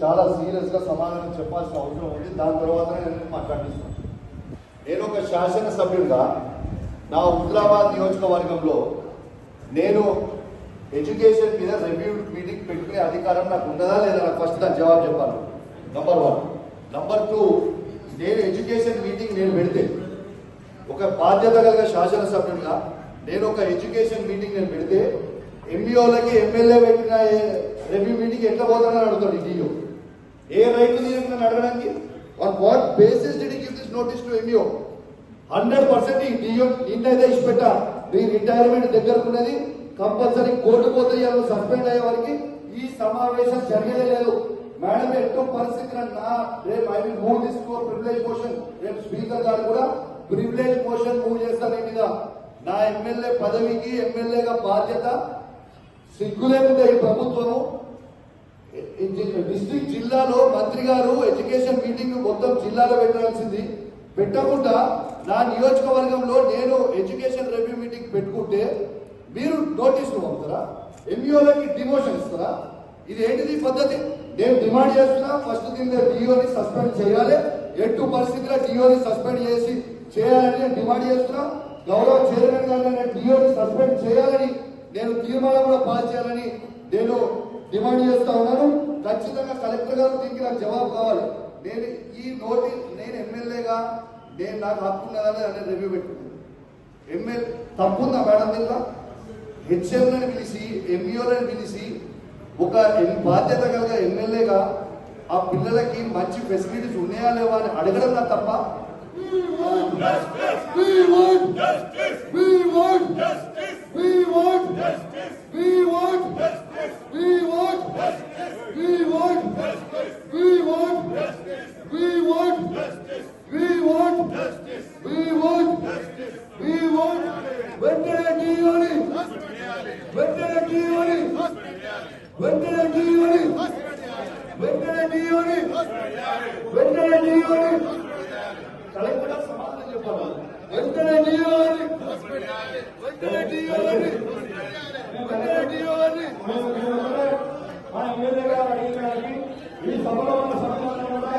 చాలా సీరియస్గా సమాధానం చెప్పాల్సిన అవసరం ఉంది. దాని తర్వాత నేను మాట్లాడిస్తాను. నేను ఒక శాసనసభ్యుడిగా నా హుజరాబాద్ నియోజకవర్గంలో నేను ఎడ్యుకేషన్ మీద రివ్యూ మీటింగ్ పెట్టుకునే అధికారం నాకు ఉన్నదా లేదా నాకు ఫస్ట్ దాని జవాబు చెప్పాలి. నంబర్ వన్ నంబర్ టూ నేను ఎడ్యుకేషన్ మీటింగ్ నేను పెడితే ఒక బాధ్యత కలిగిన శాసనసభ్యుడిగా నేను ఒక ఎడ్యుకేషన్ మీటింగ్ నేను పెడితే ఎంబీఓలకి ఎమ్మెల్యే పెట్టిన రేపు మీటింగ్ ఎట్లా పోతానని అడుగుతాడు డిఓ ఏ రైతు నియమం అడగడానికి? On what basis did give this notice to MEO hundred percent ఈ డిఓ నిన్నైతే ఇచ్చిపెట్టా. మీ రిటైర్మెంట్ దగ్గరకున్నది కంపల్సరీ కోర్టు పోతే సస్పెండ్ అయ్యే వారికి ఈ సమావేశం జరగలే లేదు. మేడం ఎన్నో పరిస్థితులు నా? రేపు I will move this for privilege motion. రేపు స్పీకర్ గారు కూడా ప్రివిలేజ్ మోషన్ మూవ్ చేస్తాను ఈ మీద. నా ఎమ్మెల్యే పదవికి ఎమ్మెల్యేగా బాధ్యత సిగ్గు లేకుండా ఈ ప్రభుత్వము. డిస్ట్రిక్ట్ జిల్లాలో మంత్రి గారు ఎడ్యుకేషన్ మీటింగ్ మొత్తం జిల్లాలో పెట్టాల్సింది. పెట్టకుండా నా నియోజకవర్గంలో నేను ఎడ్యుకేషన్ రివ్యూ మీటింగ్ పెట్టుకుంటే మీరు నోటీసులు పంపుతారా? ఎంఈఓలకి డిమోషన్ ఇస్తారా? ఇది ఏంటిది పద్ధతి? నేను డిమాండ్ చేస్తున్నా ఫస్ట్ దీని డిఓని సస్పెండ్ చేయాలి. ఎటు పరిస్థితిలో డిఓని సస్పెండ్ చేసి చేయాలని నేను డిమాండ్ చేస్తున్నా. గౌరవ చైర్మన్ గారు డిఓని సస్పెండ్ చేయాలని నేను తీర్మానం కూడా పాస్ చేయాలని నేను డిమాండ్ చేస్తా ఉన్నాను ఖచ్చితంగా కలెక్టర్ గారు దీనికి నాకు జవాబు కావాలి నేను ఈ నోటి నేను ఎమ్మెల్యేగా నేను నాకు హక్కు ఉన్నదా లేదా రివ్యూ పెట్టుకున్నాను ఎమ్మెల్యే తప్పుందా మేడం దీంట్లో హెచ్ఎంలను పిలిచి ఎంఈఓలను పిలిచి ఒక బాధ్యత కలిగిన ఎమ్మెల్యేగా ఆ పిల్లలకి మంచి ఫెసిలిటీస్ ఉన్నాయా లేవా అని అడగడం నా తప్ప We want justice. We want justice. We want justice. We want justice. We want justice. We want justice. We want justice. We want justice. We want justice. We want justice. We want వెంటనే తీయాలి వెంటనే తీయాలి వెంటనే తీయాలి వెంటనే తీయాలి వెంటనే తీయాలి కలెక్టర్ సమాధానం చెప్పాలి వెంటనే తీయాలి వెంటనే తీయాలి వెంటనే తీయాలి మా ఎమ్మెల్యే గారు అడిగిన ఈ సభలో ఉన్న సమాధానం కూడా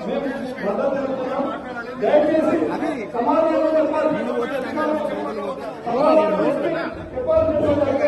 మేము మద్దతు తెలుపుతున్నాం దయచేసి సమాధానం చెప్పాలి సమాధానం చెప్పాల్సిన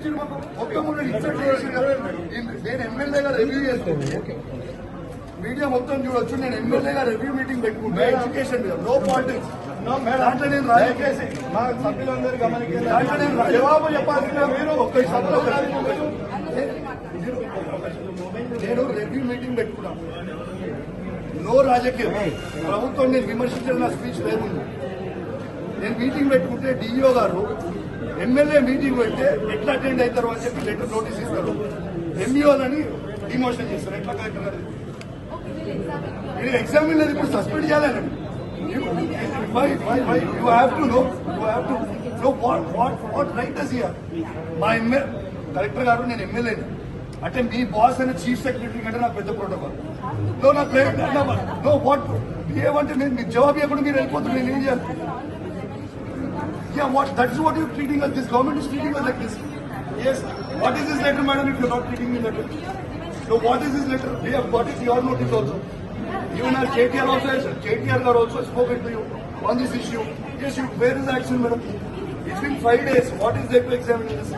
ఏంటి ఇచ్చింది మాకు మొత్తం నేను ఎమ్మెల్యేగా రివ్యూ చేసుకోండి మీడియా మొత్తం చూడొచ్చు. నేను ఎమ్మెల్యేగా రివ్యూ మీటింగ్ పెట్టుకుంటా. ఎడ్యుకేషన్ మీద. నో పాలిటిక్స్ దాంట్లో నేను రాజకీయ మా సభ్యులందరూ గమనించారు దాంట్లో నేను రా- జవాబు చెప్పాల్సిన మీరు. ఒక్క సభలో నేను రివ్యూ మీటింగ్ పెట్టుకున్నాను నో రాజకీయం. ప్రభుత్వం నేను విమర్శించిన నా స్పీచ్ లేదు. నేను మీటింగ్ పెట్టుకుంటే డిఈఓ గారు ఎమ్మెల్యే మీటింగ్ పెడితే ఎట్లా అటెండ్ అవుతారు అని చెప్పి లెటర్ నోటీస్ ఇస్తారు. ఎంఈఓలని డిమోషన్ చేస్తారు. ఎట్లా కలెక్టర్ గారు మీరు ఎగ్జామ్ లేదు ఇప్పుడు సస్పెండ్ చేయాలని. Why why why? You have to మా ఎమ్మెల్యే కలెక్టర్ గారు నేను ఎమ్మెల్యేని. అంటే మీ బాస్ అయిన చీఫ్ సెక్రటరీ కంటే నాకు పెద్ద ప్రోటోకాల్ నో నా ప్లే నో వాట్ ఏమంటే నేను మీకు జవాబు ఇవ్వకుండా మీరు వెళ్ళిపోతున్నారు నేను ఏం చేయాలి? Yeah, what? That's what you're treating us. This government is treating us like this. Yes. What is this letter, madam? If you're not treating me letter. So what is this letter? We have got. Your notice also. Even our KTR also has, JTR are also spoken to you on this issue. Yes, you, where is the action, madam? It's been five days. What is there to examine this?